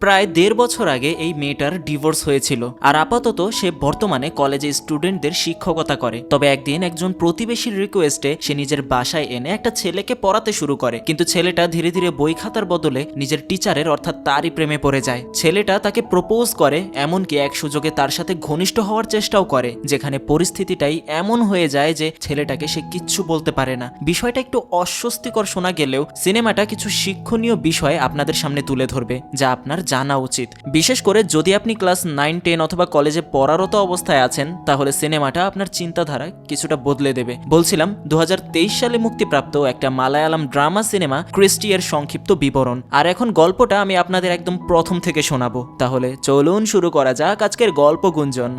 প্রায় দেড় বছর আগে এই মেয়েটার ডিভোর্স হয়েছিল। আর আপাতত সে বর্তমানে কলেজে স্টুডেন্টদের শিক্ষকতা করে। তবে একদিন একজন প্রতিবেশীর রিকোয়েস্টে সে নিজের বাসায় এনে একটা ছেলেকে পড়াতে শুরু করে। কিন্তু ছেলেটা ধীরে ধীরে বই খাতার বদলে নিজের টিচারের অর্থাৎ তারই প্রেমে পড়ে যায়। ছেলেটা তাকে প্রপোজ করে, এমনকি এক সুযোগে তার সাথে ঘনিষ্ঠ হওয়ার চেষ্টাও করে, যেখানে পরিস্থিতিটাই এমন হয়ে যায় যে ছেলেটাকে সে কিচ্ছু বলতে পারে না। বিষয়টা একটু অস্বস্তিকর শোনা গেলেও সিনেমাটা কিছু শিক্ষণীয় বিষয় আপনাদের সামনে তুলে ধরবে, যা আপনার জানা উচিত। বিশেষ করে যদি আপনি ক্লাস নাইন, টেন অথবা কলেজে পড়ারত অবস্থায় আছেন, তাহলে সিনেমাটা আপনার চিন্তাধারা কিছুটা বদলে দেবে। বলছিলাম দু হাজার তেইশ সালে মুক্তিপ্রাপ্ত একটা মালায়ালাম ড্রামা সিনেমা ক্রিস্টি এর সংক্ষিপ্ত বিবরণ। আর এখন গল্পটা আমি আপনাদের একদম প্রথম থেকে শোনাবো। তাহলে চলুন শুরু করা যাক আজকের গল্প গুঞ্জন।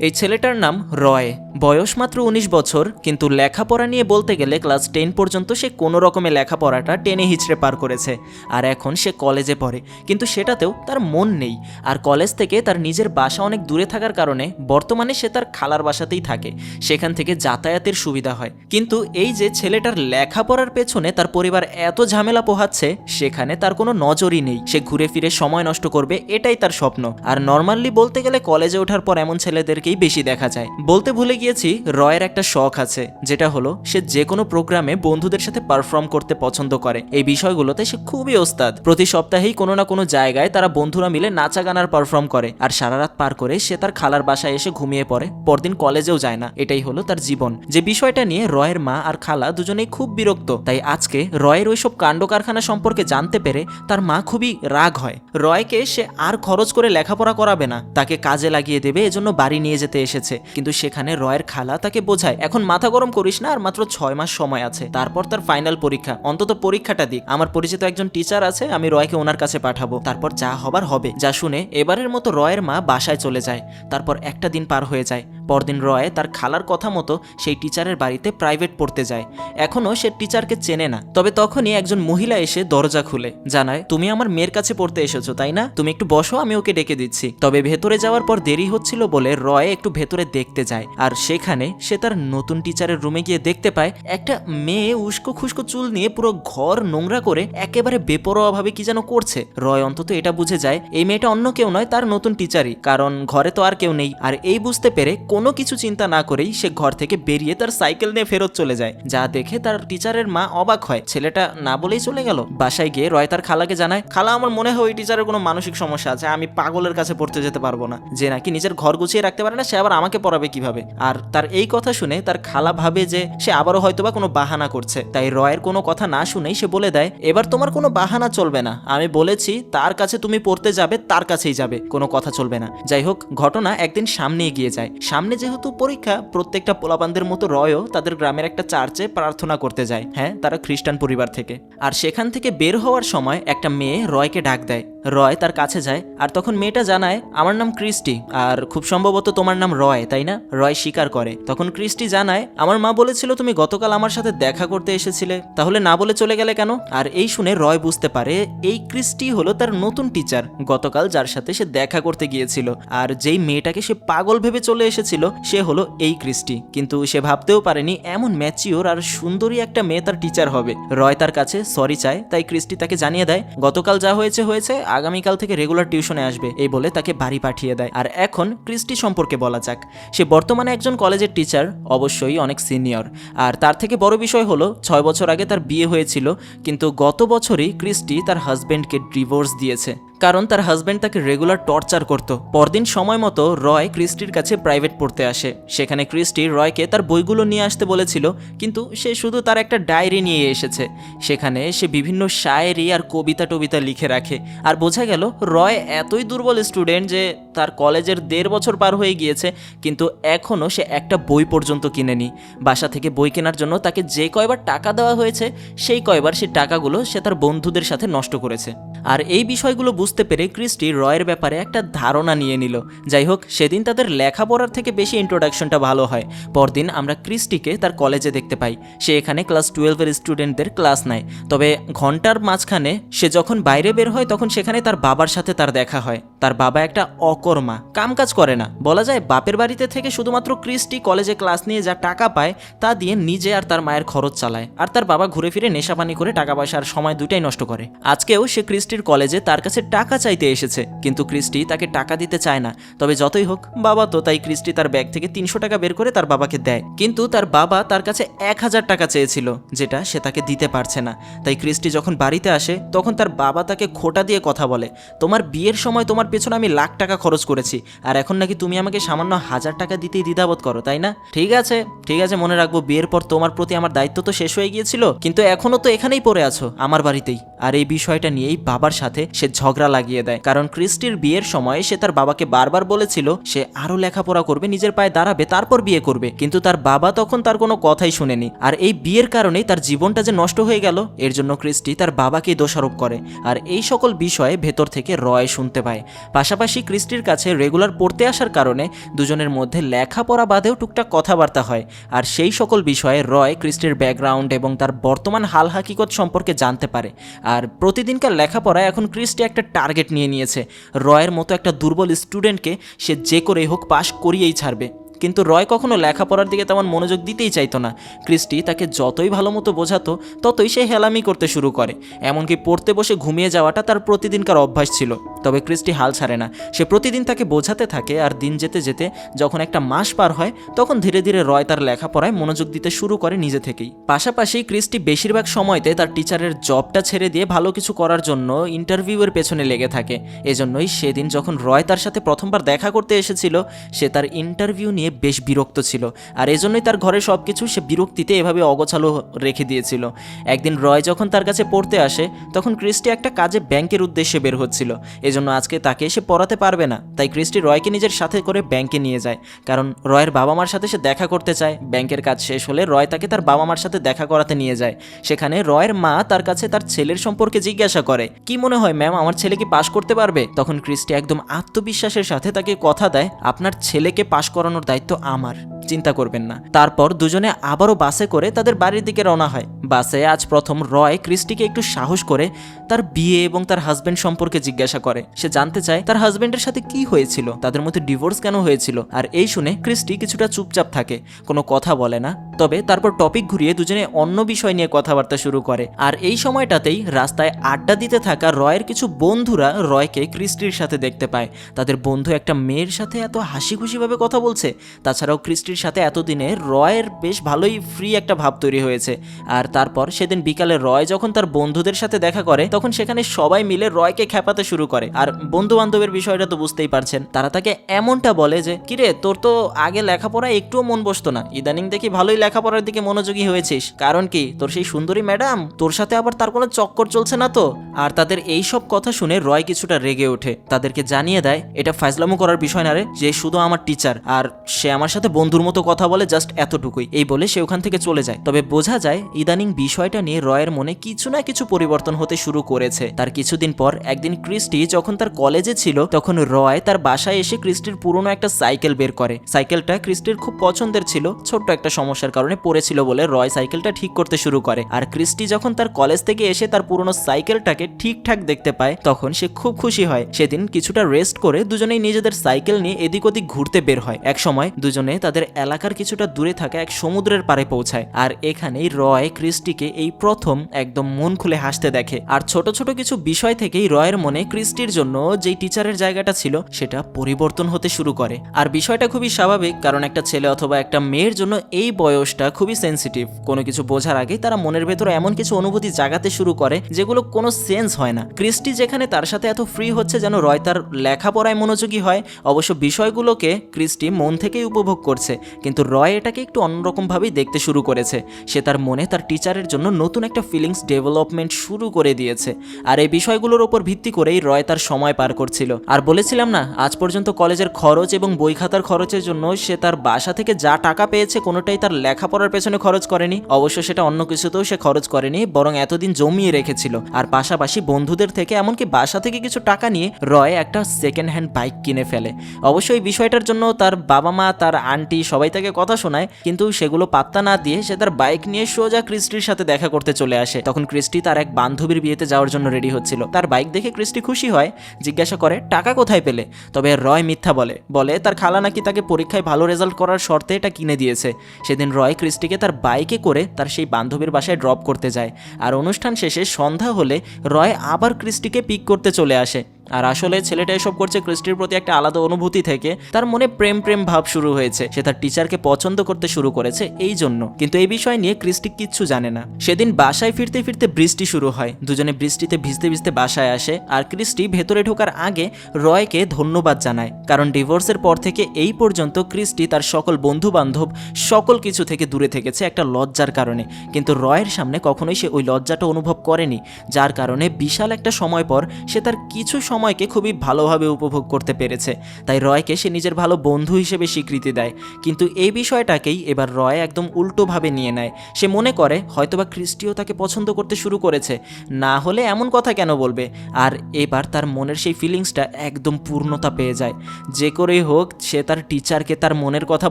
এই ছেলেটার নাম রয়। বয়স মাত্র উনিশ বছর, কিন্তু লেখাপড়া নিয়ে বলতে গেলে ক্লাস টেন পর্যন্ত সে কোনো রকমে লেখাপড়াটা টেনে হিচড়ে পার করেছে। আর এখন সে কলেজে পড়ে। কিন্তু সেটাতেও তার মন নেই। আর কলেজ থেকে তার নিজের বাসা অনেক দূরে থাকার কারণে বর্তমানে সে তার খালার বাসাতেই থাকে। সেখান থেকে যাতায়াতের সুবিধা হয়। কিন্তু এই যে ছেলেটার লেখাপড়ার পেছনে তার পরিবার এত ঝামেলা পোহাচ্ছে, সেখানে তার কোনো নজরই নেই। সে ঘুরে ফিরে সময় নষ্ট করবে, এটাই তার স্বপ্ন। আর নর্মালি বলতে গেলে কলেজে ওঠার পর এমন ছেলেদেরকেই বেশি দেখা যায়। বলতে ভুলে গিয়েছি, রয়ের একটা শখ আছে, যেটা হলো সে যে কোনো প্রোগ্রামে বন্ধুদের সাথে পারফর্ম করতে পছন্দ করে। এই বিষয়গুলোতে সে খুবই ওস্তাদ। প্রতি সপ্তাহেই কোনো না কোনো জায়গায় তারা বন্ধুরা মিলে নাচা গানার পারফর্ম করে, আর সারা রাত পার করে সে তার খালার বাসায় এসে ঘুমিয়ে পড়ে, পরদিন কলেজেও যায় না। এটাই হলো তার জীবন। যে বিষয়টা নিয়ে রয়ের মা আর খালা দুজনেই খুব বিরক্ত, তাই আজকে রয়ের ওইসব কাণ্ড কারখানা সম্পর্কে জানতে পেরে তার মা খুবই রাগ হয়। রয়কে সে আর খরচ করে লেখাপড়া করাবে না, তাকে কাজে লাগিয়ে দেবে, এজন্য বাড়ি নিয়ে যেতে এসেছে। কিন্তু সেখানে রয়ের খালা তাকে বোঝায়। এখন মাথা গরম করিস না আর মাত্র ছয় মাস সময় আছে। তারপর তার ফাইনাল পরীক্ষা। অন্তত পরীক্ষাটা দিক। আমার পরিচিত একজন টিচার আছে, আমি রয়কে ওনার কাছে পাঠাবো। তারপর যা হবার হবে। যা শুনে এবারের মতো রয়ের মা বাসায় চলে যায়। তারপর একটা দিন পার হয়ে যায়। পরদিন রয় তার খালার কথা মতো সেই টিচারের বাড়িতে প্রাইভেট পড়তে যায়। এখনও সে টিচারকে চেনে না। তবে তখনই একজন মহিলা এসে দরজা খুলে, জানায়, তুমি আমার মেয়ের কাছে পড়তে এসেছ, তাই না? তুমি একটু বসো, আমি ওকে ডেকে দিচ্ছি। তবে ভেতরে যাওয়ার পর দেরি হচ্ছিল বলে রয় একটু ভেতরে দেখতে যায়। আর সেখানে সে তার নতুন টিচারের রুমে গিয়ে দেখতে পায়, একটা মেয়ে উস্কো খুস্কো চুল নিয়ে পুরো ঘর নোংরা করে একেবারে বেপরোয়াভাবে কি যেন করছে। রয় অন্তত এটা বুঝে যায়, এই মেয়েটা অন্য কেউ নয়, তার নতুন টিচারই। কারণ ঘরে তো আর কেউ নেই। আর এই বুঝতে পেরে কোনো কিছু চিন্তা না করেই সে ঘর থেকে বেরিয়ে তার সাইকেল নিয়ে ফেরত চলে যায়, যা দেখে তার টিচারের মা অবাক হয়। ছেলেটা না বলেই চলে গেল। বাসায় গিয়ে রয় তার খালাকে জানায়, খালা, আমার মনে হয় ওই টিচারের কোনো মানসিক সমস্যা আছে, আমি পাগলের কাছে পড়তে যেতে পারব না। যে নাকি নিজের ঘর গুছিয়ে রাখতে পারে না, সে আবার আমাকে পড়াবে কীভাবে? আর তার এই কথা শুনে তার খালা ভাবে যে সে আবারও হয়তোবা কোনো বাহানা করছে। তাই রয়ের কোনো কথা না শুনেই সে বলে দেয়, এবার তোমার কোনো বাহানা চলবে না। আমি বলেছি, তার কাছে তুমি পড়তে যাবে, তার কাছেই যাবে। কোনো কথা চলবে না। যাই হোক, ঘটনা একদিন সামনে এগিয়ে যায়। সামনে যেহেতু পরীক্ষা, প্রত্যেকটা পোলাপানদের মতো রয়ও তাদের গ্রামের একটা চার্চে প্রার্থনা করতে যায়। হ্যাঁ তারা খ্রিস্টান পরিবার থেকে। আর সেখান থেকে বের হওয়ার সময় একটা মেয়ে রয়কে ডাক দেয়। রয় তার কাছে যায় আর তখন মেয়েটা জানায়, আমার নাম ক্রিস্টি আর খুব সম্ভবত তোমার নাম রয়, তাই না? রয় স্বীকার করে। তখন ক্রিস্টি জানায়, আমার মা বলেছিল তুমি গতকাল আমার সাথে দেখা করতে এসেছিলে, তাহলে না বলে চলে গেলে কেন? আর এই শুনে রয় বুঝতে পারে, এই ক্রিস্টি হলো তার নতুন টিচার গতকাল যার সাথে সে দেখা করতে গিয়েছিল। আর যেই মেয়েটাকে সে পাগল ভেবে চলে এসেছিল, সে হলো এই ক্রিস্টি। কিন্তু সে ভাবতেও পারেনি, এমন ম্যাচিওর আর সুন্দরী একটা মেয়ে তার টিচার হবে। রয় তার কাছে, সরি চায়, তাই ক্রিস্টি তাকে জানিয়ে দেয়, গতকাল যা হয়েছে হয়েছে আগামীকাল থেকে রেগুলার টিউশনে আসবে, এই বলে তাকে বাড়ি পাঠিয়ে দেয়। আর এখন ক্রিস্টি সম্পর্কে বলা যাক। সে বর্তমানে একজন কলেজের টিচার, অবশ্যই অনেক সিনিয়র। আর তার থেকে বড় বিষয় হলো, ছয় বছর আগে তার বিয়ে হয়েছিল, কিন্তু গত বছরই ক্রিস্টি তার হাজব্যান্ডকে ডিভোর্স দিয়েছে। কারণ তার হাজব্যান্ড তাকে রেগুলার টর্চার করত। পরদিন সময় মতো রয় ক্রিস্টির কাছে প্রাইভেট পড়তে আসে। সেখানে ক্রিস্টি রয়কে তার বইগুলো নিয়ে আসতে বলেছিল, কিন্তু সে শুধু তার একটা ডায়েরি নিয়ে এসেছে। সেখানে সে বিভিন্ন শায়েরি আর কবিতা টবিতা লিখে রাখে। আর বোঝা গেল রয় এতই দুর্বল স্টুডেন্ট যে তার কলেজের দেড় বছর পার হয়ে গিয়েছে, কিন্তু এখনও সে একটা বই পর্যন্ত কিনেনি। বাসা থেকে বই কেনার জন্য তাকে যে কয়বার টাকা দেওয়া হয়েছে, সেই কয়বার সেই টাকাগুলো সে তার বন্ধুদের সাথে নষ্ট করেছে। আর এই বিষয়গুলো বুঝতে পেরে ক্রিস্টি রয়ের ব্যাপারে একটা ধারণা নিয়ে নিল। যাই হোক, সেদিন তাদের লেখাপড়ার থেকে বেশি ইন্ট্রোডাকশনটা ভালো হয়। পরদিন আমরা ক্রিস্টিকে তার কলেজে দেখতে পাই। সে এখানে ক্লাস টুয়েলভের স্টুডেন্টদের ক্লাস নেয়। তবে ঘণ্টার মাঝখানে সে যখন বাইরে বের হয়, তখন সেখানে সেখানে তার বাবার সাথে তার দেখা হয়। তার বাবা একটা অকর্মা। কামকাজ করে না। বলা যায় বাপের বাড়িতে থেকে শুধুমাত্র ক্রিস্টি কলেজে ক্লাস নিয়ে যা টাকা পায়, তা দিয়ে নিজে আর তার মায়ের খরচ চালায়। আর তার বাবা ঘুরে ফিরে নেশাপানি করে টাকা পয়সা আর সময় দুটাই নষ্ট করে। আজকেও সে ক্রিস্টির কলেজে তার কাছে টাকা চাইতে এসেছে। কিন্তু ক্রিস্টি তাকে টাকা দিতে চায় না। তবে যতই হোক, বাবা তো তাই ক্রিস্টি তার ব্যাগ থেকে তিনশো টাকা বের করে তার বাবাকে দেয়। কিন্তু তার বাবা তার কাছে এক হাজার টাকা চেয়েছিল, যেটা সে তাকে দিতে পারছে না। তাই ক্রিস্টি যখন বাড়িতে আসে, তখন তার বাবা তাকে খোটা দিয়ে কথা বলে, তোমার বিয়ের সময় তোমার পেছনে আমি লাখ টাকা খরচ করেছি, আর এখন নাকি তুমি আমাকে সামান্য হাজার টাকা দিতেই দ্বিধাবোধ করো, তাই না? ঠিক আছে ঠিক আছে, মনে রাখব, বিয়ের পর তোমার প্রতি আমার দায়িত্ব তো শেষ হয়ে গিয়েছিল, কিন্তু এখনও তো এখানেই পড়ে আছো, আমার বাড়িতেই। আর এই বিষয়টা নিয়েই বাবার সাথে সে ঝগড়া লাগিয়ে দেয়, কারণ ক্রিস্টির বিয়ের সময় সে তার বাবাকে বারবার বলেছিল, সে আরও লেখাপড়া করবে, নিজের পায়ে দাঁড়াবে, তারপর বিয়ে করবে। কিন্তু তার বাবা তখন তার কোনো কথাই শুনেনি, আর এই বিয়ের কারণেই তার জীবনটা যে নষ্ট হয়ে গেল, এর জন্য ক্রিস্টি তার বাবাকেই দোষারোপ করে। আর এই সকল বিষয়ে ভেতর থেকে রয় শুনতে পায়। পাশাপাশি ক্রিস্টির কাছে রেগুলার পড়তে আসার কারণে দুজনের মধ্যে লেখাপড়া বাদেও টুকটাক কথাবার্তা হয়। আর সেই সকল বিষয়ে রয় ক্রিস্টির ব্যাকগ্রাউন্ড এবং তার বর্তমান হাল হাকিকত সম্পর্কে জানতে পারে। আর প্রতিদিনকার লেখাপড়ায় এখন ক্রিস্টি একটা টার্গেট নিয়ে নিয়েছে। রয়ের মতো একটা দুর্বল স্টুডেন্টকে সে যে করেই হোক পাশ করিয়েই ছাড়বে। কিন্তু রয় কখনো লেখাপড়ার দিকে তেমন মনোযোগ দিতেই চাইতো না। ক্রিস্টি তাকে যতই ভালো মতো বোঝাতো, ততই সে হেলামি করতে শুরু করে। এমনকি পড়তে বসে ঘুমিয়ে যাওয়াটা তার প্রতিদিনকার অভ্যাস ছিল। তবে ক্রিস্টি হাল ছাড়ে না। সে প্রতিদিন তাকে বোঝাতে থাকে আর দিন যেতে যেতে যখন একটা মাস পার হয়, তখন ধীরে ধীরে রয় তার লেখাপড়ায় মনোযোগ দিতে শুরু করে নিজে থেকেই। পাশাপাশি ক্রিস্টি বেশিরভাগ সময়তে তার টিচারের জবটা ছেড়ে দিয়ে ভালো কিছু করার জন্য ইন্টারভিউয়ের পেছনে লেগে থাকে। এজন্যই সেদিন যখন রয় তার সাথে প্রথমবার দেখা করতে এসেছিল, সে তার ইন্টারভিউ নিয়ে বেশ বিরক্ত ছিল। আর এজন্যই তার ঘরে সব কিছু সে বিরক্তিতে এভাবে অগোছালো রেখে দিয়েছিল। একদিন রয় যখন তার কাছে পড়তে আসে, তখন ক্রিস্টি একটা কাজে ব্যাংকের উদ্দেশ্যে বের হচ্ছিল। এজন্য আজকে তাকে সে পড়াতে পারবে না। তাই ক্রিস্টি রয়কে নিজের সাথে করে ব্যাংকে নিয়ে যায়। কারণ রয়ের বাবা মার সাথে সে দেখা করতে চায়। ব্যাংকের কাজ শেষ হলে রয় তাকে তার বাবা মার সাথে দেখা করাতে নিয়ে যায়। সেখানে রয়ের মা তার কাছে তার ছেলের সম্পর্কে জিজ্ঞাসা করে, কি মনে হয় ম্যাম, আমার ছেলে কি পাশ করতে পারবে? তখন ক্রিস্টি একদম আত্মবিশ্বাসের সাথে তাকে কথা দেয়, আপনার ছেলেকে পাশ করানোর দায়িত্ব আমার, চিন্তা করবেন না। তারপর দুজনে আবারও বাসে করে তাদের বাড়ির দিকে রওনা হয়। বাসে আজ প্রথম রয় ক্রিস্টিকে একটু সাহস করে তার বিয়ে এবং তার হাজবেন্ড সম্পর্কে জিজ্ঞাসা করে। সে জানতে চায় তার হাজবেন্ডের সাথে কি হয়েছিল, তাদের মধ্যে ডিভোর্স কেন হয়েছিল? আর এই শুনে ক্রিস্টি কিছুটা চুপচাপ থাকে, কোনো কথা বলে না। তবে তারপর টপিক ঘুরিয়ে দুজনে অন্য বিষয় নিয়ে কথাবার্তা শুরু করে। আর এই সময়টাতেই রাস্তায় আড্ডা দিতে থাকা রয়ের কিছু বন্ধুরা রয়কে ক্রিস্টির সাথে দেখতে পায়। তাদের বন্ধু একটা মেয়ের সাথে এত হাসি খুশিভাবে কথা বলছে তাছাড়াও ক্রিস্টির সাথে এতদিনে রয়ের বেশ ভালোই ফ্রি একটা ভাব তৈরি হয়েছে। আর তারপর সেদিন বিকালে রয় যখন তার বন্ধুদের সাথে দেখা করে, তখন সেখানে সবাই মিলে রয়কে খেপাতে শুরু করে। আর বন্ধু বান্ধবের বিষয়টা তো বুঝতেই পারছেন। তারা তাকে এমনটা বলে যে, কিরে, তোর তো আগে লেখাপড়ায় একটুও মন বসতো না। ইদানিং দেখি ভালোই লেখাপড়ার দিকে মনোযোগী হয়েছিস। কারণ কি, তোর সেই সুন্দরী ম্যাডাম, তোর সাথে আবার তার কোনো চক্কর চলছে না তো? আর তাদের এই সব কথা শুনে রয় কিছুটা রেগে ওঠে। তাদেরকে জানিয়ে দেয়, এটা ফাইজলামো করার বিষয় না রে, যে শুধু আমার টিচার আর সে আমার সাথে বন্ধুর মতো কথা বলে জাস্ট এতটুকুই। এই বলে সে ওখান থেকে চলে যায়। তবে বোঝা যায়, ইদানিং বিষয়টা নিয়ে রয়ের মনে কিছু না কিছু পরিবর্তন হতে শুরু করেছে। তার কিছুদিন পর একদিন ক্রিস্টি যখন তার কলেজে ছিল, তখন রয় তার বাসায় এসে ক্রিস্টির পুরনো একটা সাইকেল বের করে। সাইকেলটা ক্রিস্টির খুব পছন্দের ছিল, ছোট্ট একটা সমস্যার কারণে পড়েছিল বলে রয় সাইকেলটা ঠিক করতে শুরু করে। আর ক্রিস্টি যখন তার কলেজ থেকে এসে তার পুরনো সাইকেলটাকে ঠিকঠাক দেখতে পায়, তখন সে খুব খুশি হয়। সেদিন কিছুটা রেস্ট করে দুজনেই নিজেদের সাইকেল নিয়ে এদিক ওদিক ঘুরতে বের হয়। এক সময় দুজনে তাদের এলাকার কিছুটা দূরে থাকা এক সমুদ্রের পাড়ে পৌঁছায়। আর এখানেই রয় ক্রিস্টিকে এই প্রথম একদম মন খুলে হাসতে দেখে। আর ছোট ছোট কিছু বিষয় থেকেই রয়ের মনে ক্রিস্টির জন্য যেই টিচারের জায়গাটা ছিল, সেটা পরিবর্তন হতে শুরু করে। আর বিষয়টা খুবই স্বাভাবিক, কারণ একটা ছেলে অথবা একটা মেয়ের জন্য এই বয়সটা খুবই সেন্সিটিভ কোনো কিছু বোঝার আগে তারা মনের ভেতরে এমন কিছু অনুভূতি জাগাতে শুরু করে, যেগুলো কোনো সেন্স হয় না। ক্রিস্টি যেখানে তার সাথে এত ফ্রি হচ্ছে যেন রয় তার লেখাপড়ায় মনোযোগী হয়। অবশ্য বিষয়গুলোকে ক্রিস্টি মন থেকেই উপভোগ করছে, কিন্তু রয় এটাকে একটু অন্যরকমভাবেই দেখতে শুরু করেছে। সে তার মনে তার টিচারের জন্য নতুন একটা ফিলিংস ডেভেলপমেন্ট শুরু করে দিয়েছে। আর এই বিষয়গুলোর ওপর ভিত্তি করেই রয় তার সময় পার করছিল। আর বলেছিলাম না, আজ পর্যন্ত কলেজের খরচ এবং বই খাতার খরচের জন্য সে তার বাসা থেকে যা টাকা পেয়েছে কোনোটাই তার লেখাপড়ার পেছনে খরচ করেনি। অবশ্য সেটা অন্য কিছুতেও সে খরচ করেনি, বরং এতদিন জমিয়ে রেখেছিল। আর পাশাপাশি বন্ধুদের থেকে এমনকি বাসা থেকে কিছু টাকা নিয়ে রয় একটা সেকেন্ড হ্যান্ড বাইক কিনে ফেলে। অবশ্য এই বিষয়টার জন্য তার বাবা মা তার আন্টি সবাই তাকে কথা শোনায়, কিন্তু সেগুলো পাত্তা না দিয়ে সে তার বাইক নিয়ে সোজা ক্রিস্টির সাথে দেখা করতে চলে আসে। তখন ক্রিস্টি তার এক বান্ধবীর বিয়েতে যাওয়ার জন্য রেডি হচ্ছিল। তার বাইক দেখে ক্রিস্টি খুশি হয়, জিজ্ঞাসা করে, টাকা কোথায় পেলে? তবে রয় মিথ্যা বলে। বলে, তার খালা নাকি তাকে পরীক্ষায় ভালো রেজাল্ট করার শর্তে এটা কিনে দিয়েছে। সেদিন রয় ক্রিস্টিকে তার বাইকে করে তার সেই বান্ধবীর বাসায় ড্রপ করতে যায়। আর অনুষ্ঠান শেষে সন্ধ্যা হলে রয় আবার ক্রিস্টিকে পিক করতে চলে আসে। আর আসলে ছেলেটা এসব করছে ক্রিস্টির প্রতি একটা আলাদা অনুভূতি থেকে। তার মনে প্রেম প্রেম ভাব শুরু হয়েছে। সে তার টিচারকে পছন্দ করতে শুরু করেছে এই জন্য। কিন্তু এই বিষয় নিয়ে ক্রিস্টি কিচ্ছু জানে না। সেদিন বাসায় ফিরতে ফিরতে বৃষ্টি শুরু হয়। দুজনে বৃষ্টিতে ভিজতে ভিজতে বাসায় আসে আর ক্রিস্টি ভেতরে ঢোকার আগে রয়কে ধন্যবাদ জানায়। কারণ ডিভোর্সের পর থেকে এই পর্যন্ত ক্রিস্টি তার সকল বন্ধু বান্ধব সকল কিছু থেকে দূরে থেকেছে একটা লজ্জার কারণে। কিন্তু রয়ের সামনে কখনোই সে ওই লজ্জাটা অনুভব করেনি। যার কারণে বিশাল একটা সময় পর সে তার কিছু সময়কে খুবই ভালোভাবে উপভোগ করতে পেরেছে। তাই রয়কে সে নিজের ভালো বন্ধু হিসেবে স্বীকৃতি দেয়। কিন্তু এই বিষয়টাকেই এবার রয় একদম উল্টোভাবে নিয়ে নেয়। সে মনে করে, হয়তোবা ক্রিস্টিও তাকে পছন্দ করতে শুরু করেছে। না হলে এমন কথা কেন বলবে? আর এবার তার মনের সেই ফিলিংসটা একদম পূর্ণতা পেয়ে যায়। যে করেই হোক, সে তার টিচারকে তার মনের কথা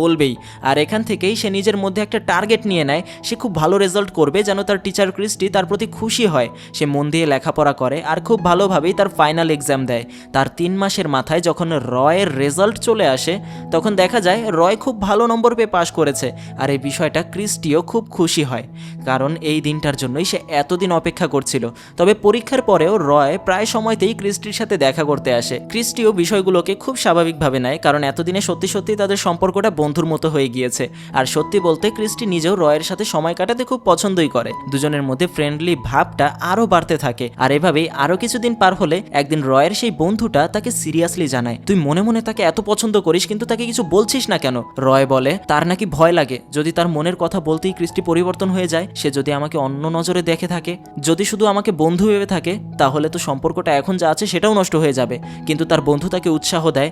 বলবেই। আর এখান থেকেই সে নিজের মধ্যে একটা টার্গেট নিয়ে নেয়, সে খুব ভালো রেজাল্ট করবে যেন তার টিচার ক্রিস্টি তার প্রতি খুশি হয়। সে মন দিয়ে লেখাপড়া করে আর খুব ভালোভাবেই তার ফাইনাল এক্সাম দেয়। তার তিন মাসের মাথায় যখন রয়ের রেজাল্ট চলে আসে, তখন দেখা যায় রয় খুব ভালো নম্বর পেয়ে পাশ করেছে আর এই বিষয়টা ক্রিস্টিও খুব খুশি হয়। কারণ এই দিনটার জন্যই সে এতদিন অপেক্ষা করছিল। তবে পরীক্ষার পরেও রয় প্রায় সময়তেই ক্রিস্টির সাথে দেখা করতে আসে। ক্রিস্টিও বিষয়গুলোকে খুব স্বাভাবিকভাবে নেয় কারণ এতদিনে সত্যি সত্যি তাদের সম্পর্কটা বন্ধুর মতো হয়ে গিয়েছে। আর সত্যি বলতে ক্রিস্টি নিজেও রয়ের সাথে সময় কাটাতে খুব পছন্দই করে। দুজনের মধ্যে ফ্রেন্ডলি ভাবটা আরও বাড়তে থাকে। আর এভাবেই আরও কিছুদিন পার হলে একদিন রয়ের সেই বন্ধুটা তাকে সিরিয়াসলি জানায়। তুই মনে মনে তাকে এত পছন্দ করিস, কিন্তু তাকে কিছু বলছিস না কেন? রয় বলে, তার নাকি ভয় লাগে। যদি তার মনের কথা বলতেই কৃষ্টি পরিবর্তন হয়ে যায়, সে যদি আমাকে অন্য নজরে দেখে থাকে, যদি শুধু আমাকে বন্ধু ভেবে থাকে, তাহলে তো সম্পর্কটা এখন যা আছে সেটাও নষ্ট হয়ে যাবে। কিন্তু তার বন্ধু তাকে উৎসাহ দেয়,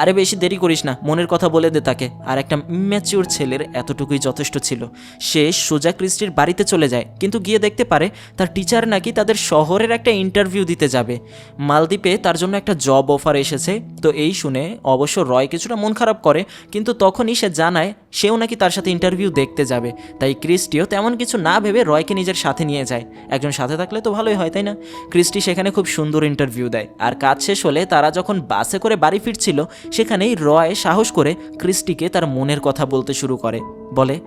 আরে বেশি দেরি করিস না, মনের কথা বলে দে তাকে। আর একটা ম্যাচিওর ছেলের এতটুকুই যথেষ্ট ছিল। সে সোজা ক্রিস্টির বাড়িতে চলে যায়, কিন্তু গিয়ে দেখতে পারে, তার টিচার নাকি তাদের শহরের একটা ইন্টারভিউ দিতে যাবে। মালদ্বীপে তার জন্য একটা জব অফার এসেছে। তো এই শুনে অবশ্য রয় কিছুটা মন খারাপ করে, কিন্তু তখনই সে জানায় সেও নাকি তার সাথে ইন্টারভিউ দেখতে যাবে। তাই ক্রিস্টিও তেমন কিছু না ভেবে রয়কে নিজের সাথে নিয়ে যায়। একজন সাথে থাকলে তো ভালোই হয়, তাই না? ক্রিস্টি সেখানে খুব সুন্দর ইন্টারভিউ দেয়। আর কাজ শেষ হলে তারা যখন বাসে করে বাড়ি ফিরছিল, সেখানেই রয় সাহস করে ক্রিস্টিকে তার মনের কথা বলতে শুরু করে। বলে,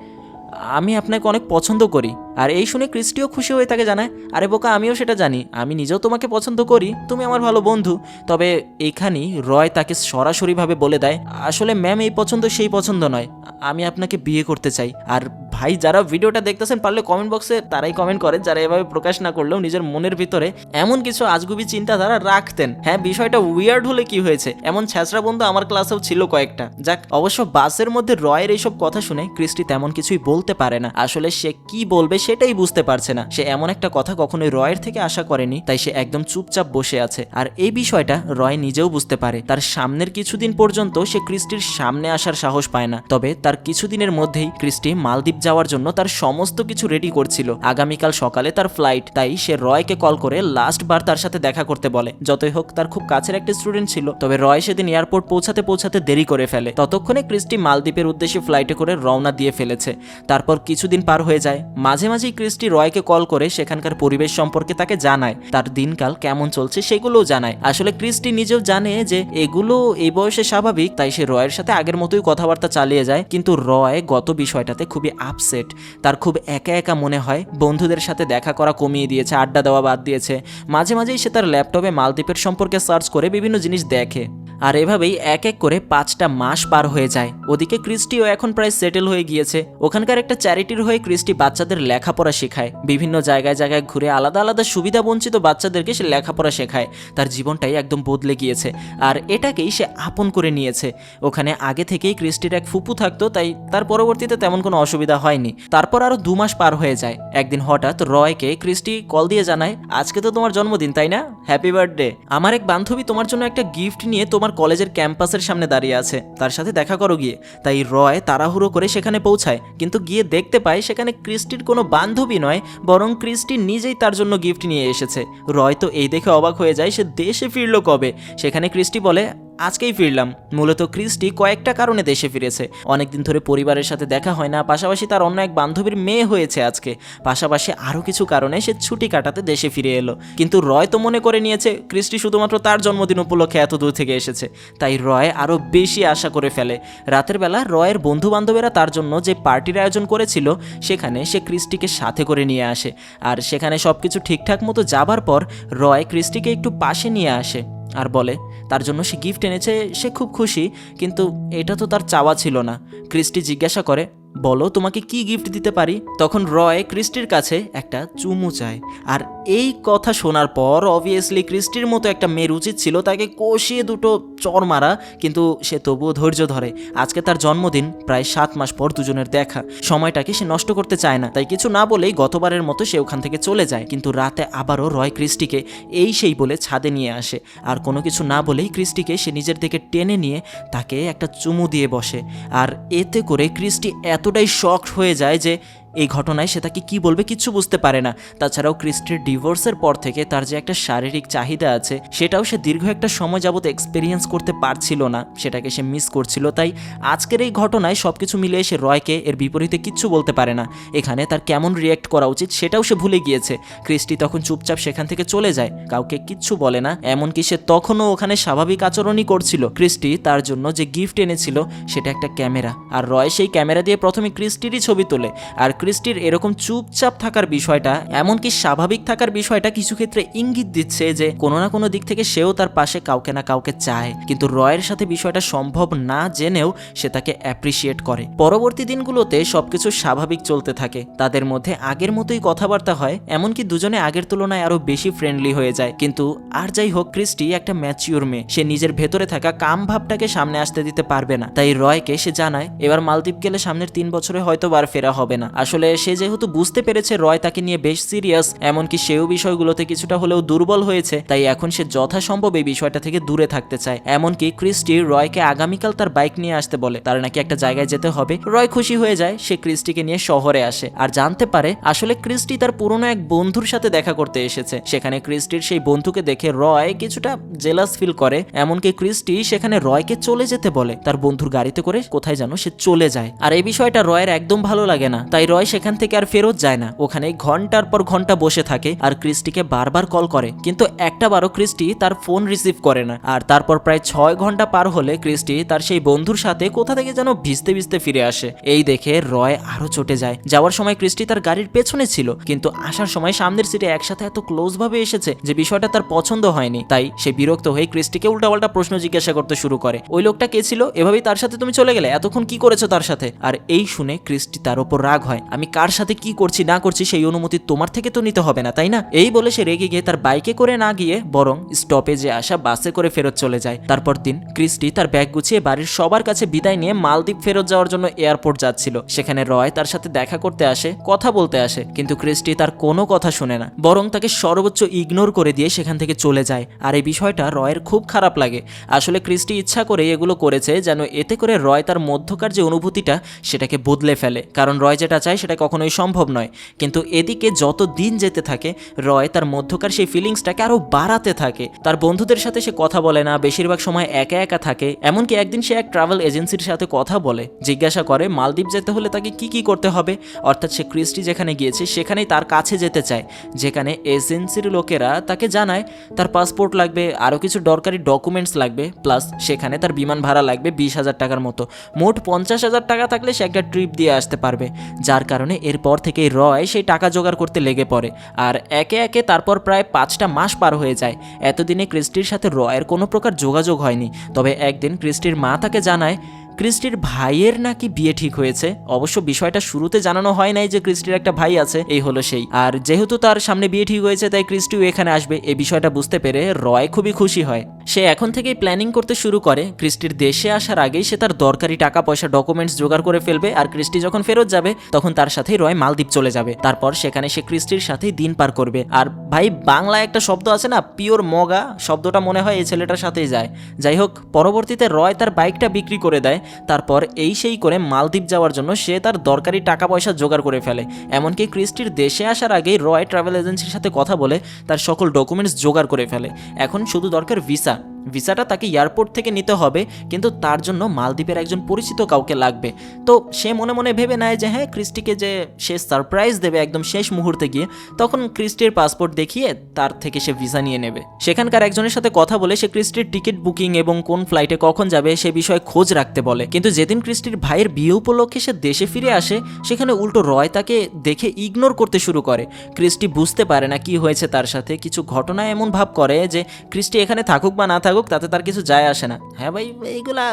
আমি আপনাকে অনেক পছন্দ করি। আর এই শুনে ক্রিস্টিও খুশি হয়ে তাকে জানায়, আরে বোকা, আমিও সেটা জানি। আমি নিজেও তোমাকে পছন্দ করি, তুমি আমার ভালো বন্ধু। তবে এইখানেই রয় তাকে সরাসরিভাবে বলে দেয়, আসলে ম্যাম এই পছন্দ সেই পছন্দ নয়। আমি আপনাকে বিয়ে করতে চাই। আর ভাই, যারা ভিডিওটা দেখতেছেন, পারলে কমেন্ট বক্সে তারাই কমেন্ট করেন যারা এভাবে প্রকাশ না করলেও নিজের মনের ভিতরে এমন কিছু আজগুবি চিন্তাধারা রাখতেন। হ্যাঁ বিষয়টা উইয়ার্ড হলে কি হয়েছে? এমন ছ্যাঁচড়া বন্ধু আমার ক্লাসেও ছিল কয়েকটা। যাক, অবশ্য বাসের মধ্যে রয়ের এইসব কথা শুনে ক্রিস্টি তেমন কিছুই বলতে পারে না। আসলে সে কি বলবে সেটাই বুঝতে পারছে না। সে এমন একটা কথা কখনোই রয়ের থেকে আশা করেনি, তাই সে একদম চুপচাপ বসে আছে। আর এই বিষয়টা রয় নিজেও বুঝতে পারে। তার সামনের কিছুদিন পর্যন্ত সে ক্রিস্টির সামনে আসার সাহস পায় না। তবে তার কিছুদিনের মধ্যেই ক্রিস্টি মালদ্বীপ যাওয়ার জন্য তার সমস্ত কিছু রেডি করছিল। আগামীকাল সকালে তার ফ্লাইট তাই সে রয়কে কল করে লাস্ট বার তার সাথে দেখা করতে বলে। যতই হোক, তার খুব কাছের একটা স্টুডেন্ট ছিল, তবে রয় সেদিন এয়ারপোর্ট পৌঁছাতে পৌঁছাতে দেরি করে ফেলে। ততক্ষণে ক্রিস্টি মালদ্বীপের উদ্দেশ্যে ফ্লাইটে করে রওনা দিয়ে ফেলেছে। তারপর কিছুদিন পার হয়ে যায়। মাঝে মাঝেই ক্রিস্টি রয়কে কল করে সেখানকার পরিবেশ সম্পর্কে তাকে জানায়, তার দিনকাল কেমন চলছে সেগুলোও জানায়। আসলে ক্রিস্টি নিজেও জানে যে এগুলো এই বয়সে স্বাভাবিক, তাই সে রয়ের সাথে আগের মতোই কথাবার্তা চালিয়ে যায়। কিন্তু রয় গত বিষয়টাতে খুবই আপসেট তার খুব একা একা মনে হয়। বন্ধুদের সাথে দেখা করা কমিয়ে দিয়েছে, আড্ডা দেওয়া বাদ দিয়েছে। মাঝে মাঝেই সে তার ল্যাপটপে মালদ্বীপের সম্পর্কে সার্চ করে বিভিন্ন জিনিস দেখে। আর এভাবেই এক এক করে পাঁচটা মাস পার হয়ে যায়। ওদিকে ক্রিস্টিও এখন প্রায় সেটেল হয়ে গিয়েছে। ওখানকার একটা চ্যারিটির হয়ে ক্রিস্টি বাচ্চাদের লেখাপড়া শেখায়। বিভিন্ন জায়গায় জায়গায় ঘুরে আলাদা আলাদা সুবিধা বঞ্চিত বাচ্চাদেরকে সে লেখাপড়া শেখায়। তার জীবনটাই একদম বদলে গিয়েছে। আর এটাকেই সে আপন করে নিয়েছে। ওখানে আগে থেকেই ক্রিস্টির এক ফুপু থাকতো, তাই তার পরবর্তীতে তেমন কোনো অসুবিধা হয়নি। তারপর আরও দু মাস পার হয়ে যায়। একদিন হঠাৎ রয়কে ক্রিস্টি কল দিয়ে জানায়, আজকে তো তোমার জন্মদিন, তাই না? হ্যাপি বার্থডে আমার এক বান্ধবী তোমার জন্য একটা গিফট নিয়ে তোমার কলেজের ক্যাম্পাসের সামনে দাঁড়িয়ে আছে। তার সাথে দেখা করো গিয়ে। তাই রয় তাড়াহুড়ো করে সেখানে পৌঁছায়। কিন্তু গিয়ে দেখতে পায় সেখানে ক্রিস্টির কোনো বান্ধবী নয়, বরং ক্রিস্টি নিজেই তার জন্য গিফট নিয়ে এসেছে। রয় তো এই দেখে অবাক হয়ে যায়, সে দেশে ফিরল কবে? সেখানে ক্রিস্টি বলে আজকেই ফিরলাম। মূলত ক্রিস্টি কয়েকটা কারণে দেশে ফিরেছে। অনেকদিন ধরে পরিবারের সাথে দেখা হয় না, পাশাপাশি তার অন্য এক বান্ধবীর মেয়ে হয়েছে আজকে। পাশাপাশি আরও কিছু কারণে সে ছুটি কাটাতে দেশে ফিরে এলো। কিন্তু রয় তো মনে করে নিয়েছে ক্রিস্টি শুধুমাত্র তার জন্মদিন উপলক্ষে এত দূর থেকে এসেছে। তাই রয় আরও বেশি আশা করে ফেলে। রাতের বেলা রয়ের বন্ধু বান্ধবেরা তার জন্য যে পার্টির আয়োজন করেছিল, সেখানে সে ক্রিস্টিকে সাথে করে নিয়ে আসে। আর সেখানে সব কিছু ঠিকঠাক মতো যাবার পর রয় ক্রিস্টিকে একটু পাশে নিয়ে আসে। আর বলে, তার জন্য সে গিফট এনেছে, সে খুব খুশি, কিন্তু এটা তো তার চাওয়া ছিল না। ক্রিস্টি জিজ্ঞাসা করে, বলো তোমাকে কি গিফট দিতে পারি? তখন রয় ক্রিস্টির কাছে একটা চুমু চায়, আর এই কথা শোনার পর অবভিয়াসলি ক্রিস্টির মতো একটা মেয়ের উচিত ছিল তাকে কষিয়ে দুটো চর মারা, কিন্তু সে তবুও ধৈর্য ধরে। আজকে তার জন্মদিন, প্রায় সাত মাস পর দুজনের দেখা। সময়টাকে সে নষ্ট করতে চায় না, তাই কিছু না বলেই গতবারের মতো সে ওখান থেকে চলে যায়। কিন্তু রাতে আবারও রয় ক্রিস্টিকে এই সেই বলে ছাদে নিয়ে আসে। আর কোনো কিছু না বলেই ক্রিস্টিকে সে নিজের দিকে টেনে নিয়ে তাকে একটা চুমু দিয়ে বসে। আর এতে করে ক্রিস্টি এতটাই শকড হয়ে যায় যে এই ঘটনায় সে তাকে কি বলবে কিচ্ছু বুঝতে পারে না। তাছাড়াও ক্রিস্টির ডিভোর্সের পর থেকে তার যে একটা শারীরিক চাহিদা আছে, সেটাও সে দীর্ঘ একটা সময় যাবত এক্সপিরিয়েন্স করতে পারছিল না। সেটাকে সে মিস করছিল, তাই আজকের এই ঘটনায় সব কিছু মিলিয়ে সে রয়কে এর বিপরীতে কিচ্ছু বলতে পারে না। এখানে তার কেমন রিয়্যাক্ট করা উচিত সেটাও সে ভুলে গিয়েছে। ক্রিস্টি তখন চুপচাপ সেখান থেকে চলে যায়, কাউকে কিচ্ছু বলে না, এমনকি সে তখনও ওখানে স্বাভাবিক আচরণই করছিল। ক্রিস্টি তার জন্য যে গিফট এনেছিল, সেটা একটা ক্যামেরা। আর রয় সেই ক্যামেরা দিয়ে প্রথমে ক্রিস্টিরই ছবি তোলে। আর ক্রিস্টির এরকম চুপচাপ থাকার বিষয়টা, এমনকি স্বাভাবিক থাকার বিষয়টা কিছু ক্ষেত্রে ইঙ্গিত দিচ্ছে যে কোনো না কোনো দিক থেকে সেও তার পাশে কাউকে না কাউকে চায়। কিন্তু রয়ের সাথে বিষয়টা সম্ভব না জেনেও সে তাকে অ্যাপ্রিসিয়েট করে। পরবর্তী দিনগুলোতে সবকিছু স্বাভাবিক চলতে থাকে। তাদের মধ্যে আগের মতোই কথাবার্তা হয়, এমনকি দুজনে আগের তুলনায় আরও বেশি ফ্রেন্ডলি হয়ে যায়। কিন্তু আর যাই হোক ক্রিস্টি একটা ম্যাচিওর মেয়ে। সে নিজের ভেতরে থাকা কাম ভাবটাকে সামনে আসতে দিতে পারবে না। তাই রয়কে সে জানায়, এবার মালদ্বীপ গেলে সামনের তিন বছরে হয়তো বার ফেরা হবে না। আসলে সে যেহেতু বুঝতে পেরেছে রয় তাকে নিয়ে বেশ সিরিয়াস, এমনকি সেও বিষয়গুলোতে কিছুটা হলেও দুর্বল হয়েছে, তাই এখন সে যথাসম্ভব এই বিষয়টা থেকে দূরে থাকতে চায়। এমনকি ক্রিস্টি রয়কে আগামীকাল তার বাইক নিয়ে আসতে বলে, তার নাকি একটা জায়গায় যেতে হবে। রয় খুশি হয়ে যায়, সে ক্রিস্টিকে নিয়ে শহরে আসে। আর জানতে পারে, আসলে ক্রিস্টি তার পুরনো এক বন্ধুর সাথে দেখা করতে এসেছে। সেখানে ক্রিস্টির সেই বন্ধুকে দেখে রয় কিছুটা জেলাস ফিল করে, এমনকি ক্রিস্টি সেখানে রয়কে চলে যেতে বলে। তার বন্ধুর গাড়িতে করে কোথায় যেন সে চলে যায়। আর এই বিষয়টা রয়ের একদম ভালো লাগে না। তাই রয় সেখান থেকে আর ফেরত যায় না। ওখানে ঘণ্টার পর ঘণ্টা বসে থাকে আর ক্রিস্টিকে বারবার কল করে। কিন্তু একটা বারও ক্রিস্টি তার ফোন রিসিভ করে না। আর তারপর প্রায় ছয় ঘণ্টা পার হলে ক্রিস্টি তার সেই বন্ধুর সাথে কোথা থেকে যেন ভিজতে ভিজতে ফিরে আসে। এই দেখে রয় আরও চটে যায়। যাওয়ার সময় ক্রিস্টি তার গাড়ির পেছনে ছিল। কিন্তু আসার সময় সামনের সিটে একসাথে এত ক্লোজ ভাবে এসেছে যে বিষয়টা তার পছন্দ হয়নি। তাই সে বিরক্ত হয়ে ক্রিস্টিকে উল্টাপাল্টা প্রশ্ন জিজ্ঞাসা করতে শুরু করে। ওই লোকটা কে ছিল? এভাবেই তার সাথে তুমি চলে গেলে? এতক্ষণ কি করেছ তার সাথে? আর এই শুনে ক্রিস্টি তার ওপর রাগ হয়। আমি কার সাথে কি করছি, না করছি সেই অনুমতি তোমার থেকে তো নিতে হবে না, তাই না? এই বলে সে রেগে গিয়ে তার বাইকে করে না গিয়ে বরং স্টপেজে আসা বাসে করে ফেরত চলে যায়। তারপর দিন ক্রিস্টি তার ব্যাগ গুছিয়ে বাড়ির সবার কাছে বিদায় নিয়ে মালদ্বীপ ফেরত যাওয়ার জন্য এয়ারপোর্ট যাচ্ছিল। সেখানে রয় তার সাথে দেখা করতে আসে, কথা বলতে আসে, কিন্তু ক্রিস্টি তার কোনো কথা শুনে না। বরং তাকে সর্বোচ্চ ইগনোর করে দিয়ে সেখান থেকে চলে যায়। আর এই বিষয়টা রয়ের খুব খারাপ লাগে। আসলে ক্রিস্টি ইচ্ছা করে এগুলো করেছে যেন এতে করে রয় তার মধ্যকার যে অনুভূতিটা সেটাকে বদলে ফেলে। কারণ রয় যেটা চায় সেটা কখনোই সম্ভব নয়। কিন্তু এদিকে যত দিন যেতে থাকে, রয় তার মধ্যকার সেই ফিলিংসটাকে আরও বাড়াতে থাকে। তার বন্ধুদের সাথে সে কথা বলে না, বেশিরভাগ সময় একা একা থাকে। এমনকি একদিন সে এক ট্রাভেল এজেন্সির সাথে কথা বলে, জিজ্ঞাসা করে, মালদ্বীপ যেতে হলে তাকে কি কি করতে হবে? অর্থাৎ সে ক্রিস্টি যেখানে গিয়েছে, সেখানেই তার কাছে যেতে চায়। যেখানে এজেন্সির লোকেরা তাকে জানায়, তার পাসপোর্ট লাগবে আরও কিছু দরকারি ডকুমেন্টস লাগবে প্লাস সেখানে তার বিমান ভাড়া লাগবে বিশ হাজার টাকার মতো। মোট পঞ্চাশ হাজার টাকা থাকলে সে একটা ট্রিপ দিয়ে আসতে পারবে, যার কারণে এরপর থেকে রয় সেই টাকা জোগাড় করতে লেগে পড়ে। আর একে একে তারপর প্রায় পাঁচটা মাস পার হয়ে যায়। এতদিনে ক্রিস্টির সাথে রয়ের কোনো প্রকার যোগাযোগ হয়নি। তবে একদিন ক্রিস্টির মা তাকে জানায় ক্রিস্টির ভাইয়ের নাকি বিয়ে ঠিক হয়েছে? অবশ্য বিষয়টা শুরুতে জানানো হয় নাই যে ক্রিস্টির একটা ভাই আছে, এই হলো সেই। আর যেহেতু তার সামনে বিয়ে ঠিক হয়েছে, তাই ক্রিস্টিও এখানে আসবে এই বিষয়টা বুঝতে পেরে রয় খুবই খুশি হয়। সে এখন থেকেই প্ল্যানিং করতে শুরু করে, ক্রিস্টির দেশে আসার আগেই সে তার দরকারি টাকা পয়সা ডকুমেন্টস জোগাড় করে ফেলবে, আর ক্রিস্টি যখন ফেরত যাবে, তখন তার সাথেই রয় মালদ্বীপ চলে যাবে। তারপর সেখানে সে ক্রিস্টির সাথেই দিন পার করবে। আর ভাই বাংলায় একটা শব্দ আছে না, পিওর মগা, শব্দটা মনে হয় এই ছেলেটার সাথেই যায়। যাই হোক, পরবর্তীতে রয় তার বাইকটা বিক্রি করে দেয় তারপর এই সেই করে মালদ্বীপ যাওয়ার জন্য সে তার দরকারি টাকা পয়সা জোগাড় করে ফেলে। এমনকি ক্রিস্টির দেশে আসার আগেই রয় ট্রাভেল এজেন্সির সাথে কথা বলে তার সকল ডকুমেন্টস জোগাড় করে ফেলে। এখন শুধু দরকার ভিসা। ভিসাটা তাকে এয়ারপোর্ট থেকে নিতে হবে, কিন্তু তার জন্য মালদ্বীপের একজন পরিচিত কাউকে লাগবে। তো সে মনে মনে ভেবে নেয় যে হ্যাঁ ক্রিস্টিকে যে সে সারপ্রাইজ দেবে একদম শেষ মুহূর্তে গিয়ে, তখন ক্রিস্টির পাসপোর্ট দেখিয়ে তার থেকে সে ভিসা নিয়ে নেবে। সেখানকার একজনের সাথে কথা বলে সে ক্রিস্টির টিকিট বুকিং এবং কোন ফ্লাইটে কখন যাবে সে বিষয়ে খোঁজ রাখতে বলে। কিন্তু যেদিন ক্রিস্টির ভাইয়ের বিয়ে উপলক্ষে সে দেশে ফিরে আসে, সেখানে উল্টো রয় তাকে দেখে ইগনোর করতে শুরু করে। ক্রিস্টি বুঝতে পারে না কি হয়েছে তার সাথে। কিছু ঘটনা এমন ভাব করে যে ক্রিস্টি এখানে থাকুক বা না থাকুক তাতে তার কিছু যায় আসে না। হ্যাঁ ভাই, এইগুলা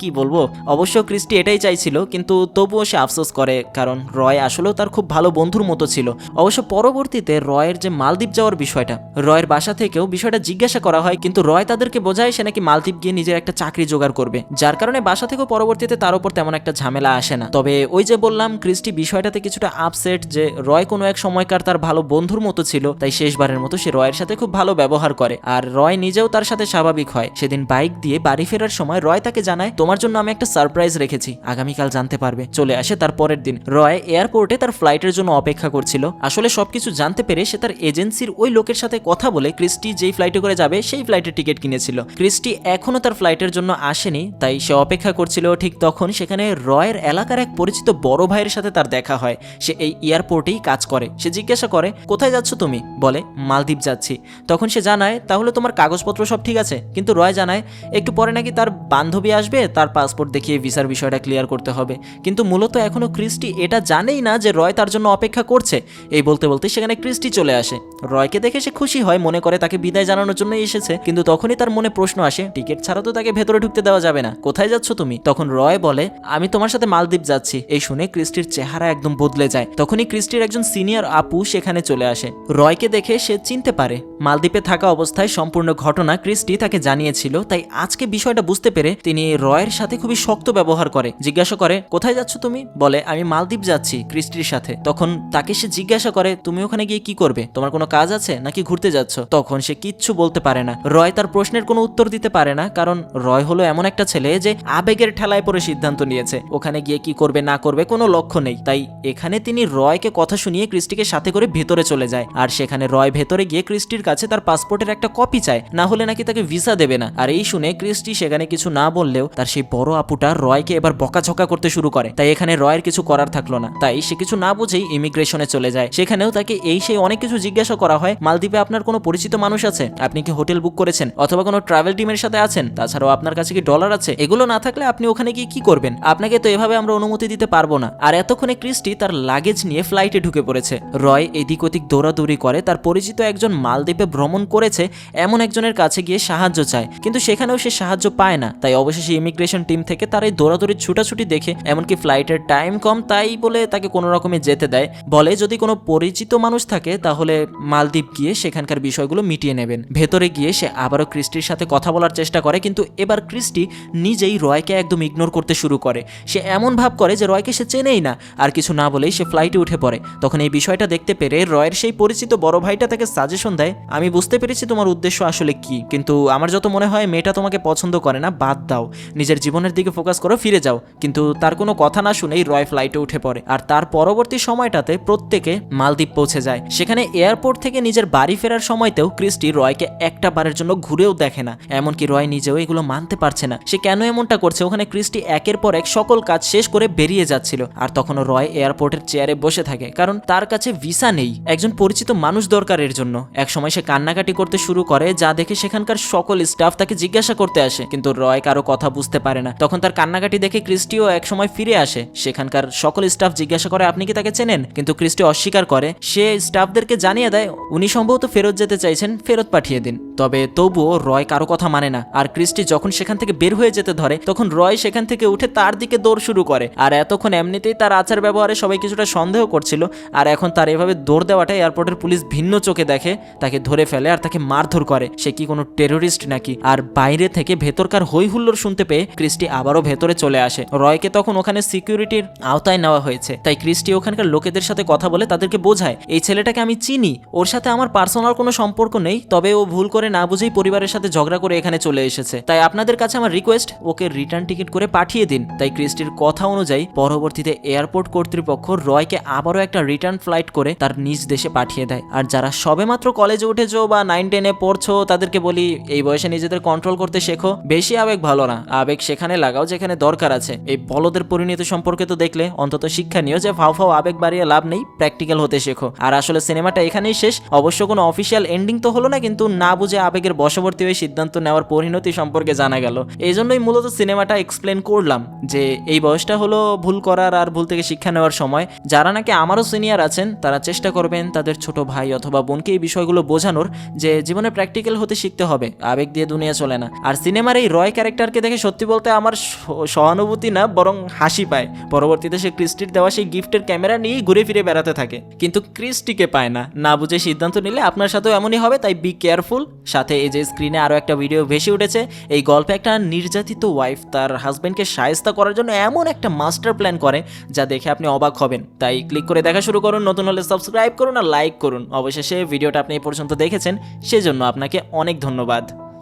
কি বলব? অবশ্য ক্রিস্টি এটাই চাইছিল, কিন্তু তবুও সে আফসোস করে, কারণ রয় আসলেও তার খুব ভালো বন্ধুর মতো ছিল। অবশ্য পরবর্তীতে রয়ের যে মালদ্বীপ যাওয়ার বিষয়টা, রয়ের বাসা থেকেও বিষয়টা জিজ্ঞাসা করা হয়, কিন্তু রয় তাদেরকে বোঝায় সে নাকি মালদ্বীপ গিয়ে নিজের একটা চাকরি জোগাড় করবে। যার কারণে বাসা থেকেও পরবর্তীতে তার উপর তেমন একটা ঝামেলা আসে না। তবে ওই যে বললাম, ক্রিস্টি বিষয়টাতে কিছুটা আপসেট যে রয় কোনো এক সময়কার তার ভালো বন্ধুর মতো ছিল, তাই শেষবারের মতো সে রয়ের সাথে খুব ভালো ব্যবহার করে। আর রয় নিজেও তার সাথে স্বাভাবিক হয়। সেদিন বাইক দিয়ে বাড়ি ফেরার সময় রয় তাকে জানায়, তোমার জন্য আমি একটা সারপ্রাইজ রেখেছি। আগামীকাল জানতে পারবে। চলে আসে তার পরের দিন। রয় এয়ারপোর্টে তার ফ্লাইটের জন্য অপেক্ষা করছিল। আসলে সবকিছু জানতে পেরে সে তার এজেন্সির ওই লোকের সাথে কথা বলে ক্রিস্টি যেই ফ্লাইটে করে যাবে, সেই ফ্লাইটের টিকিট কিনেছিল। ক্রিস্টি এখনও তার ফ্লাইটের জন্য আসেনি, তাই সে অপেক্ষা করছিল। ঠিক তখন সেখানে রয়ের এলাকার এক পরিচিত বড় ভাইয়ের সাথে তার দেখা হয়। সে এই এয়ারপোর্টেই কাজ করে। সে জিজ্ঞাসা করে, কোথায় যাচ্ছ তুমি? বলে, মালদ্বীপ যাচ্ছি। তখন সে জানায়, তাহলে তোমার কাগজপত্র সব ঠিক আছে? কিন্তু রয় জানায়, একটু পরে নাকি তার বান্ধবী আসবে, তার পাসপোর্ট দেখিয়ে ভিসার বিষয়টা ক্লিয়ার করতে হবে। কিন্তু মূলত এখনও ক্রিস্টি এটা জানেই না যে রয় তার জন্য অপেক্ষা করছে। এই বলতে বলতে সেখানে ক্রিস্টি চলে আসে। রয়কে দেখে সে খুশি হয়, মনে করে তাকে বিদায় জানানোর জন্য এসেছে। কিন্তু তখনই তার মনে প্রশ্ন আসে, টিকিট ছাড়া তো তাকে ভেতরে ঢুকতে দেওয়া যাবে না। কোথায় যাচ্ছ তুমি? তখন রয় বলে, আমি তোমার সাথে মালদ্বীপ যাচ্ছি। এই শুনে ক্রিস্টির চেহারা একদম বদলে যায়। তখনই ক্রিস্টির একজন সিনিয়র আপু সেখানে চলে আসে। রয়কে দেখে সে চিনতে পারে, মালদ্বীপে থাকা অবস্থায় সম্পূর্ণ ঘটনা ক্রিস্টি তাকে জানিয়েছিল, তাই আজকে বিষয়টা বুঝতে পেরে তিনি রয়ের সাথে খুবই শক্ত ব্যবহার করে। জিজ্ঞাসা করে, কোথায় যাচ্ছ তুমি? বলে, আমি মালদ্বীপ যাচ্ছি ক্রিস্টির সাথে। তখন তাকে সে জিজ্ঞাসা করে, তুমি ওখানে গিয়ে কি করবে? তোমার কোনো কাজ আছে নাকি ঘুরতে যাচ্ছ? তখন সে কিচ্ছু বলতে পারে না। রয় তার প্রশ্নের কোনো উত্তর দিতে পারে না, কারণ রয় হলো এমন একটা ছেলে যে আবেগের ঠেলায় পরে সিদ্ধান্ত নিয়েছে। ওখানে গিয়ে কি করবে না করবে কোনো লক্ষ্য নেই। তাই এখানে তিনি রয়কে কথা শুনিয়ে ক্রিস্টিকে সাথে করে ভেতরে চলে যায়। আর সেখানে রয় ভেতরে গিয়ে ক্রিস্টির কাছে তার পাসপোর্টের একটা কপি চায়। না হলে নাকি তাকে ভিসা দেবে না। আর এই শুনে ক্রিস্টি সেখানে কিছু না বললেও তার সেই বড় আপুটা রয়কে এবার বকাঝকা করতে শুরু করে। তাই এখানে রয়ের কিছু করার থাকল না। তাই সে কিছু না বুঝেই ইমিগ্রেশনে চলে যায়। সেখানেও তাকে এই সেই অনেক কিছু জিজ্ঞাসা করা হয়, মালদ্বীপে আপনার কোনো পরিচিত মানুষ আছে? আপনি কি হোটেল বুক করেছেন? অথবা কোনো ট্রাভেল টিমের সাথে আছেন? তাছাড়াও আপনার কাছে কি ডলার আছে? এগুলো না থাকলে আপনি ওখানে গিয়ে কি করবেন? আপনাকে তো এভাবে আমরা অনুমতি দিতে পারব না। আর এতক্ষণে ক্রিস্টি তার লাগেজ নিয়ে ফ্লাইটে ঢুকে পড়েছে। রয় এদিক ওদিক দৌড়াদৌড়ি করে, তার পরিচিত একজন মালদ্বীপে ভ্রমণ করেছে, এমন একজনের কাছে গিয়ে সাহায্য চায়। কিন্তু সেখানেও সে সাহায্য পায় না। তাই অবশেষে ইমিগ্রেশন টিম থেকে তার এই দৌড়াদৌড়ির ছুটাছুটি দেখে, এমনকি ফ্লাইটের টাইম কম তাই বলে তাকে কোনো রকমে যেতে দেয়। বলে, যদি কোনো পরিচিত মানুষ থাকে, তাহলে মালদ্বীপ গিয়ে সেখানকার বিষয়গুলো মিটিয়ে নেবেন। ভেতরে গিয়ে সে আবারও ক্রিস্টির সাথে কথা বলার চেষ্টা করে, কিন্তু এবার ক্রিস্টি নিজেই রয়কে একদম ইগনোর করতে শুরু করে। সে এমন ভাব করে যে রয়কে সে চেনেই না। আর কিছু না বলেই সে ফ্লাইটে উঠে পড়ে। তখন এই বিষয়টা দেখতে পেরে রয়ের সেই পরিচিত বড় ভাইটা তাকে সাজেশন দেয়, আমি বুঝতে পেরেছি তোমার উদ্দেশ্য আসলে কি, কিন্তু আমার যত মনে হয় মেয়েটা তোমাকে পছন্দ করে না, বাদ দাও। নিজের জীবনের দিকে ফোকাস করো ফিরে যাও। কিন্তু তার কোনো কথা না শুনেই রয় ফ্লাইটে উঠে পড়ে। আর তার পরবর্তী সময়টাতে প্রত্যেকে মালদ্বীপ পৌঁছে যায়। সেখানে এয়ারপোর্ট থেকে নিজের বাড়ি ফেরার সময়তেও ক্রিস্টি রয়কে একটা বারের জন্য ঘুরেও দেখে না। এমনকি রয় নিজেও এগুলো মানতে পারছে না। সে কেন এমনটা করছে? ওখানে ক্রিস্টি একের পর এক সকল কাজ শেষ করে বেরিয়ে যাচ্ছিল। আর তখনও রয় এয়ারপোর্টের চেয়ারে বসে থাকে। কারণ তার কাছে ভিসা নেই। একজন পরিচিত মানুষ দরকারের জন্য। এক সময় সে কান্নাকাটি করতে শুরু করে, যা দেখে সেখানকার সকল স্টাফ তাকে জিজ্ঞাসা করতে আসে, কিন্তু রয় কারও কথা বুঝতে পারে না। তখন তার কান্নাকাটি দেখে ক্রিস্টিও এক সময় ফিরে আসে। সেখানকার সকল স্টাফ জিজ্ঞাসা করে, আপনি কি তাকে চেনেন? কিন্তু ক্রিস্টি অস্বীকার করে, সে স্টাফদেরকে জানিয়ে দেয়, উনি সম্ভবত ফেরত যেতে চাইছেন, ফেরত পাঠিয়ে দিন। তবে তবুও রয় কারও কথা মানে না। আর ক্রিস্টি যখন সেখান থেকে বের হয়ে যেতে ধরে, তখন রয় সেখান থেকে উঠে তার দিকে দৌড় শুরু করে। আর এতক্ষণ এমনিতেই তার আচার ব্যবহারে সবাই কিছুটা সন্দেহ করছিল। আর এখন তার এভাবে দৌড় দেওয়াটা এয়ারপোর্টের পুলিশ ভিন্ন চোখে দেখে, তাকে ধরে ফেলে আর তাকে মারধর করে। সে কি কোনো টেরোরিস্ট নাকি? আর বাইরে থেকে ভেতরকার হই হুল্লোড় শুনতে পেয়ে ক্রিস্টি আবারও ভেতরে চলে আসে। রয়কে তখন ওখানে সিকিউরিটির আওতায় নেওয়া হয়েছে। তাই ক্রিস্টি ওখানকার লোকেদের সাথে কথা বলে তাদেরকে বোঝায়, এই ছেলেটাকে আমি চিনি, ওর সাথে আমার পার্সোনাল কোনো সম্পর্ক নেই, তবে ও ভুল করে না বুঝেই পরিবারের সাথে ঝগড়া করে এখানে চলে এসেছে। তাই আপনাদের কাছে আমার রিকোয়েস্ট ওকে রিটার্ন টিকিট করে পাঠিয়ে দিন। তাই ক্রিস্টির কথা অনুযায়ী পরবর্তীতে এয়ারপোর্ট কর্তৃপক্ষ রয়কে আবারও একটা রিটার্ন ফ্লাইট করে তার নিজ দেশে পাঠিয়ে দেয়। আর যারা সবেমাত্র কলেজে উঠেছো বা নাইন টেনে পড়ছো, তাদেরকে বলি, এই বয়সে নিজেদের কন্ট্রোল করতে শেখো, বেশি আবেগ ভালো না। আবেগ সেখানে লাগাও যেখানে দরকার আছে। এই বলদের পরিণতি সম্পর্কে তো দেখলে অন্তত শিক্ষা নিও যে ফাও ফাও আবেগ বাড়িয়ে লাভ নেই প্র্যাকটিক্যাল হতে শেখো। আর আসলে সিনেমাটা এখানেই শেষ। অবশ্য কোনো অফিসিয়াল এন্ডিং তো হলো না, কিন্তু না বুঝে আবেগের বশবর্তী হয়ে সিদ্ধান্ত নেওয়ার পরিণতি সম্পর্কে জানা গেল। এই জন্যই মূলত সিনেমাটা এক্সপ্লেন করলাম যে এই বয়সটা হলো ভুল করার আর ভুল থেকে শিক্ষা নেওয়ার সময়। যারা নাকি আমারও সিনিয়র আছেন, তারা চেষ্টা করবেন তাদের ছোট ভাই অথবা বোনকে এই বিষয়গুলো বোঝানোর যে জীবনে প্র্যাকটিক্যাল হতে শিখতে হবে। আবেগ দিয়ে দুনিয়া চলে না। আর সিনেমার এই রয় ক্যারেক্টারকে দেখে সত্যি বলতে আমার সহানুভূতি না, বরং হাসি পায়। পরবর্তীতে সে ক্রিস্টির দেওয়া সেই গিফটের ক্যামেরা নিয়েই ঘুরে ফিরে বেড়াতে থাকে। কিন্তু ক্রিস্টিকে পায় না। না বুঝে সিদ্ধান্ত নিলে আপনার সাথেও এমনই হবে, তাই বি কেয়ারফুল সাথে এই যে স্ক্রিনে আরও একটা ভিডিও ভেসে উঠেছে। এই গল্পে একটা নির্যাতিত ওয়াইফ তার হাজব্যান্ডকে সায়স্তা করার জন্য এমন একটা মাস্টার প্ল্যান করে, যা দেখে আপনি অবাক হবেন। তাই ক্লিক করে দেখা শুরু করুন, নতুন হলে সাবস্ক্রাইব করুন আর লাইক করুন। অবশেষে ভিডিওটা আপনি এই পর্যন্ত দেখেছেন, সেজন্য আপনাকে অনেক ধন্যবাদ।